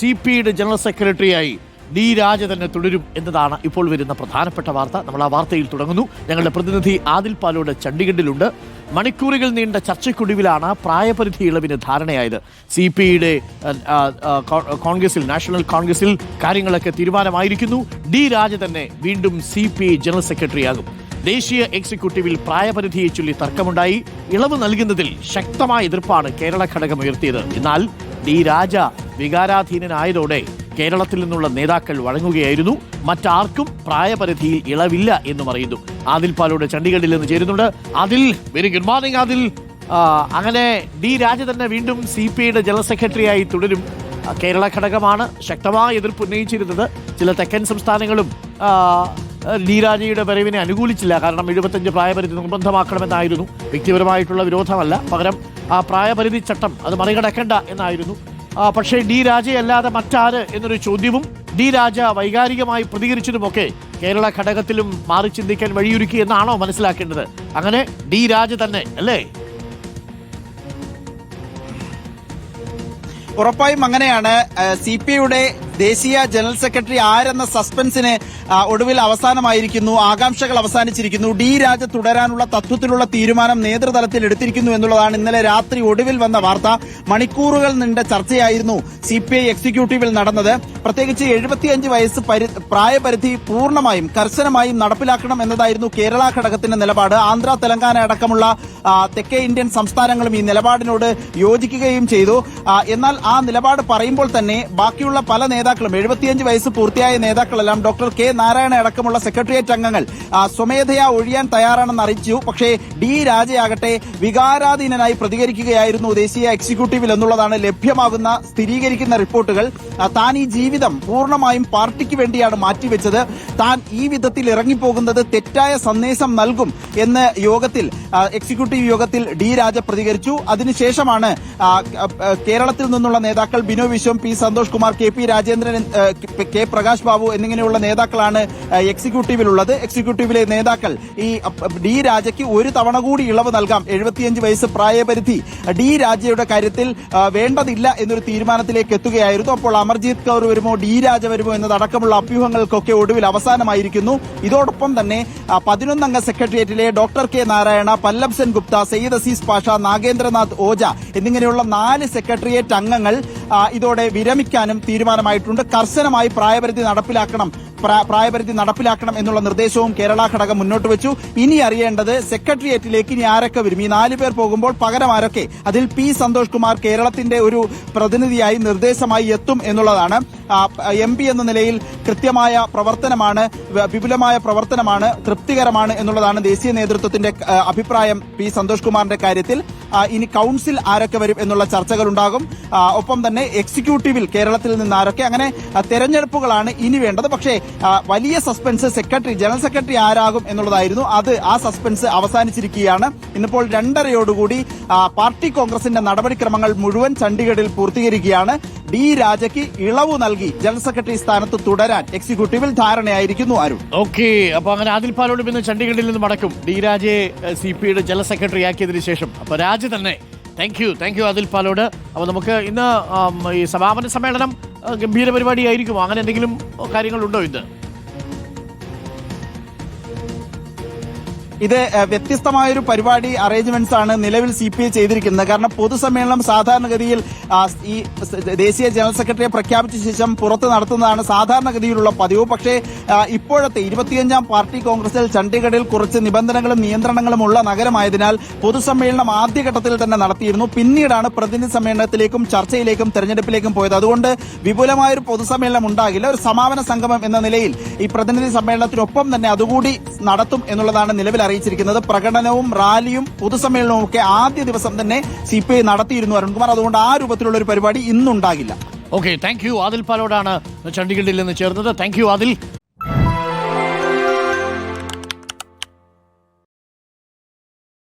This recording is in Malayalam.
സി പിയുടെ ജനറൽ സെക്രട്ടറിയായി ഡി രാജ തന്നെ തുടരും എന്നതാണ് ഇപ്പോൾ വരുന്ന പ്രധാനപ്പെട്ട വാർത്ത. നമ്മൾ ആ വാർത്തയിൽ തുടങ്ങുന്നു. ഞങ്ങളുടെ പ്രതിനിധി ആദിൽ പാലോട് ചണ്ഡീഗഡിലുണ്ട്. മണിക്കൂറുകൾ നീണ്ട ചർച്ചയ്ക്കൊടുവിലാണ് പ്രായപരിധി ഇളവിന് ധാരണയായത്. സി പി ഐയുടെ കോൺഗ്രസിൽ നാഷണൽ കോൺഗ്രസിൽ കാര്യങ്ങളൊക്കെ തീരുമാനമായിരിക്കുന്നു. ഡി രാജ തന്നെ വീണ്ടും സി പി ഐ ജനറൽ സെക്രട്ടറിയാകും. ദേശീയ എക്സിക്യൂട്ടീവിൽ പ്രായപരിധിയെ ചൊല്ലി തർക്കമുണ്ടായി. ഇളവ് നൽകുന്നതിൽ ശക്തമായ എതിർപ്പാണ് കേരള ഘടകം ഉയർത്തിയത്. എന്നാൽ ഡി രാജ വികാരാധീനനായതോടെ കേരളത്തിൽ നിന്നുള്ള നേതാക്കൾ വഴങ്ങുകയായിരുന്നു. മറ്റാർക്കും പ്രായപരിധിയിൽ ഇളവില്ല എന്നും അറിയുന്നു. ആദിൽ പാലോട് ചണ്ഡീഗഡിൽ നിന്ന് ചേരുന്നുണ്ട്. അതിൽ വെരി ഗുഡ് മോർണിംഗ് ആദിൽ. അങ്ങനെ ഡി രാജ തന്നെ വീണ്ടും സി പി ഐയുടെ ജനറൽ സെക്രട്ടറിയായി തുടരും. കേരള ഘടകമാണ് ശക്തമായ എതിർപ്പ് ഉന്നയിച്ചിരുന്നത്. ചില തെക്കൻ സംസ്ഥാനങ്ങളും ഡി രാജയുടെ വരവിനെ അനുകൂലിച്ചില്ല. കാരണം എഴുപത്തഞ്ച് പ്രായപരിധി നിർബന്ധമാക്കണമെന്നായിരുന്നു. വ്യക്തിപരമായിട്ടുള്ള വിരോധമല്ല. പകരം ആ പ്രായപരിധി ചട്ടം അത് മറികടക്കേണ്ട എന്നായിരുന്നു. പക്ഷേ ഡി രാജയല്ലാതെ മറ്റാര് എന്നൊരു ചോദ്യവും ഡി രാജ വൈകാരികമായി പ്രതികരിച്ചതുമൊക്കെ കേരള ഘടകത്തിലും മാറി ചിന്തിക്കാൻ വഴിയൊരുക്കി എന്നാണോ മനസ്സിലാക്കേണ്ടത്? അങ്ങനെ ഡി രാജ തന്നെ അല്ലേ? ഉറപ്പായും അങ്ങനെയാണ്. സി പി ഐയുടെ ദേശീയ ജനറൽ സെക്രട്ടറി ആരെന്ന സസ്പെൻസിന് ഒടുവിൽ അവസാനമായിരിക്കുന്നു ആകാംക്ഷകൾ അവസാനിച്ചിരിക്കുന്നു. ഡി രാജ തുടരാനുള്ള തത്വത്തിലുള്ള തീരുമാനം നേതൃതലത്തിൽ എടുത്തിരിക്കുന്നു എന്നുള്ളതാണ് ഇന്നലെ രാത്രി ഒടുവിൽ വന്ന വാർത്ത. മണിക്കൂറുകൾ നീണ്ട ചർച്ചയായിരുന്നു സി പി ഐ എക്സിക്യൂട്ടീവിൽ നടന്നത്. പ്രത്യേകിച്ച് എഴുപത്തിയഞ്ച് വയസ്സ് പ്രായപരിധി പൂർണമായും കർശനമായും നടപ്പിലാക്കണം എന്നതായിരുന്നു കേരള ഘടകത്തിന്റെ നിലപാട്. ആന്ധ്ര തെലങ്കാന അടക്കമുള്ള തെക്കേ ഇന്ത്യൻ സംസ്ഥാനങ്ങളും ഈ നിലപാടിനോട് യോജിക്കുകയും ചെയ്തു. എന്നാൽ ആ നിലപാട് പറയുമ്പോൾ തന്നെ ബാക്കിയുള്ള പല നേതാക്കളും എഴുപത്തിയഞ്ച് വയസ്സ് പൂർത്തിയായ നേതാക്കളെല്ലാം ഡോക്ടർ കെ നാരായണ അടക്കമുള്ള സെക്രട്ടേറിയറ്റ് അംഗങ്ങൾ സ്വമേധയാ ഒഴിയാൻ തയ്യാറാണെന്ന് അറിയിച്ചു. പക്ഷേ ഡി രാജയാകട്ടെ വികാരാധീനനായി പ്രതികരിക്കുകയായിരുന്നു ദേശീയ എക്സിക്യൂട്ടീവിൽ എന്നുള്ളതാണ് ലഭ്യമാകുന്ന സ്ഥിരീകരിക്കുന്ന റിപ്പോർട്ടുകൾ. താൻ ഈ ജീവിതം പൂർണമായും പാർട്ടിക്ക് വേണ്ടിയാണ് മാറ്റിവെച്ചത്. താൻ ഈ വിധത്തിൽ ഇറങ്ങിപ്പോകുന്നത് തെറ്റായ സന്ദേശം നൽകും എന്ന് യോഗത്തിൽ എക്സിക്യൂട്ടീവ് യോഗത്തിൽ ഡി രാജ പ്രതികരിച്ചു. അതിനുശേഷമാണ് കേരളത്തിൽ നിന്നുള്ള നേതാക്കൾ Binoy Viswam P Santhosh Kumar K P Rajendran ആ, കെ പ്രകാശ് ബാബു എന്നിങ്ങനെയുള്ള നേതാക്കളാണ് എക്സിക്യൂട്ടീവിലുള്ളത്. എക്സിക്യൂട്ടീവിലെ നേതാക്കൾ ഈ ഡി രാജയ്ക്ക് ഒരു തവണ കൂടി ഇളവ് നൽകാം. എഴുപത്തിയഞ്ച് വയസ്സ് പ്രായപരിധി. ഡി രാജയുടെ കാര്യത്തിൽ വേണ്ടതില്ല എന്നൊരു തീരുമാനത്തിലേക്ക് എത്തുകയായിരുന്നു. അപ്പോൾ അമർജീത് കൗർ വരുമോ ഡി രാജ വരുമോ എന്നതടക്കമുള്ള അഭ്യൂഹങ്ങൾക്കൊക്കെ ഒടുവിൽ അവസാനമായിരിക്കുന്നു. ഇതോടൊപ്പം തന്നെ പതിനൊന്നംഗ സെക്രട്ടേറിയറ്റിലെ ഡോക്ടർ കെ നാരായണ പല്ലബ് സെൻ ഗുപ്ത സയ്യിദ് അസീസ് പാഷ നാഗേന്ദ്രനാഥ് ഓജ എന്നിങ്ങനെയുള്ള നാല് സെക്രട്ടേറിയറ്റ് അംഗങ്ങൾ ഇതോടെ വിരമിക്കാനും തീരുമാനമായിട്ടുണ്ട്. കർശനമായി പ്രായപരിധി നടപ്പിലാക്കണം പ്രായപരിധി നടപ്പിലാക്കണം എന്നുള്ള നിർദ്ദേശവും കേരള ഘടകം മുന്നോട്ട് വെച്ചു. ഇനി അറിയേണ്ടത് സെക്രട്ടേറിയറ്റിലേക്ക് ഇനി ആരൊക്കെ വരും? ഈ നാല് പേർ പോകുമ്പോൾ പകരം ആരൊക്കെ? അതിൽ പി സന്തോഷ് കുമാർ കേരളത്തിന്റെ ഒരു പ്രതിനിധിയായി നിർദ്ദേശമായി എത്തും എന്നുള്ളതാണ്. എം പി എന്ന നിലയിൽ കൃത്യമായ പ്രവർത്തനമാണ് വിപുലമായ പ്രവർത്തനമാണ് തൃപ്തികരമാണ് എന്നുള്ളതാണ് ദേശീയ നേതൃത്വത്തിന്റെ അഭിപ്രായം പി സന്തോഷ് കുമാറിന്റെ കാര്യത്തിൽ. ഇനി കൌൺസിൽ ആരൊക്കെ വരും എന്നുള്ള ചർച്ചകൾ ഉണ്ടാകും ഒപ്പം തന്നെ എക്സിക്യൂട്ടീവിൽ കേരളത്തിൽ നിന്ന് ആരൊക്കെ? അങ്ങനെ തെരഞ്ഞെടുപ്പുകളാണ് ഇനി വേണ്ടത്. പക്ഷേ വലിയ സസ്പെൻസ് സെക്രട്ടറി ജനറൽ സെക്രട്ടറി ആരാകും എന്നുള്ളതായിരുന്നു. അത് ആ സസ്പെൻസ് അവസാനിച്ചിരിക്കുകയാണ്. ഇന്നിപ്പോൾ രണ്ടരയോടുകൂടി പാർട്ടി കോൺഗ്രസിന്റെ നടപടിക്രമങ്ങൾ മുഴുവൻ ചണ്ഡീഗഡിൽ പൂർത്തീകരിക്കുകയാണ്. ഡി രാജയ്ക്ക് ഇളവ് നൽകി ജനറൽ സെക്രട്ടറി സ്ഥാനത്ത് തുടരാൻ എക്സിക്യൂട്ടീവിൽ ധാരണയായിരിക്കുന്നു അരുൺ. ഓക്കെ അപ്പൊ അങ്ങനെ ആദിൽ പാലോട് പിന്നെ ചണ്ഡീഗഡിൽ നിന്ന് മടക്കും. ഡി രാജയെ സി പി ഐയുടെ ജനറൽ സെക്രട്ടറി ആക്കിയതിനു ശേഷം. അപ്പൊ രാജ തന്നെ താങ്ക് യു താങ്ക് യു അതിൽ പാലോട് അപ്പോൾ നമുക്ക് ഇന്ന് ഈ സമാപന സമ്മേളനം ഗംഭീര പരിപാടിയായിരിക്കുമോ? അങ്ങനെ എന്തെങ്കിലും കാര്യങ്ങളുണ്ടോ ഇന്ന്? ഇത് വ്യത്യസ്തമായൊരു പരിപാടി അറേഞ്ച്മെന്റ്സ് ആണ് നിലവിൽ സി പി ഐ ചെയ്തിരിക്കുന്നത്. കാരണം പൊതുസമ്മേളനം സാധാരണഗതിയിൽ ഈ ദേശീയ ജനറൽ സെക്രട്ടറിയെ പ്രഖ്യാപിച്ച ശേഷം പുറത്ത് നടത്തുന്നതാണ് സാധാരണഗതിയിലുള്ള പതിവ്. പക്ഷേ ഇപ്പോഴത്തെ ഇരുപത്തിയഞ്ചാം പാർട്ടി കോൺഗ്രസിൽ ചണ്ഡീഗഡിൽ കുറച്ച് നിബന്ധനകളും നിയന്ത്രണങ്ങളും ഉള്ള നഗരമായതിനാൽ പൊതുസമ്മേളനം ആദ്യഘട്ടത്തിൽ തന്നെ നടത്തിയിരുന്നു. പിന്നീടാണ് പ്രതിനിധി സമ്മേളനത്തിലേക്കും ചർച്ചയിലേക്കും തെരഞ്ഞെടുപ്പിലേക്കും പോയത്. അതുകൊണ്ട് വിപുലമായ ഒരു പൊതുസമ്മേളനം ഉണ്ടാകില്ല. ഒരു സമാപന സംഗമം എന്ന നിലയിൽ ഈ പ്രതിനിധി സമ്മേളനത്തിനൊപ്പം തന്നെ അതുകൂടി നടത്തും എന്നുള്ളതാണ് നിലവിൽ അറിയിച്ചിരിക്കുന്നത്. പ്രകടനവും റാലിയും പൊതുസമ്മേളനവും ഒക്കെ ആദ്യ ദിവസം തന്നെ സി പി ഐ നടത്തിയിരുന്നു അരുൺകുമാർ അതുകൊണ്ട് ആ രൂപത്തിലുള്ള ഒരു പരിപാടി ഇന്നുണ്ടാകില്ല. ഓക്കെ താങ്ക് യു ആദിൽ പാലോടാണ് ചണ്ഡീഗഡിൽ നിന്ന് ചേർന്നത്. Thank you Adil.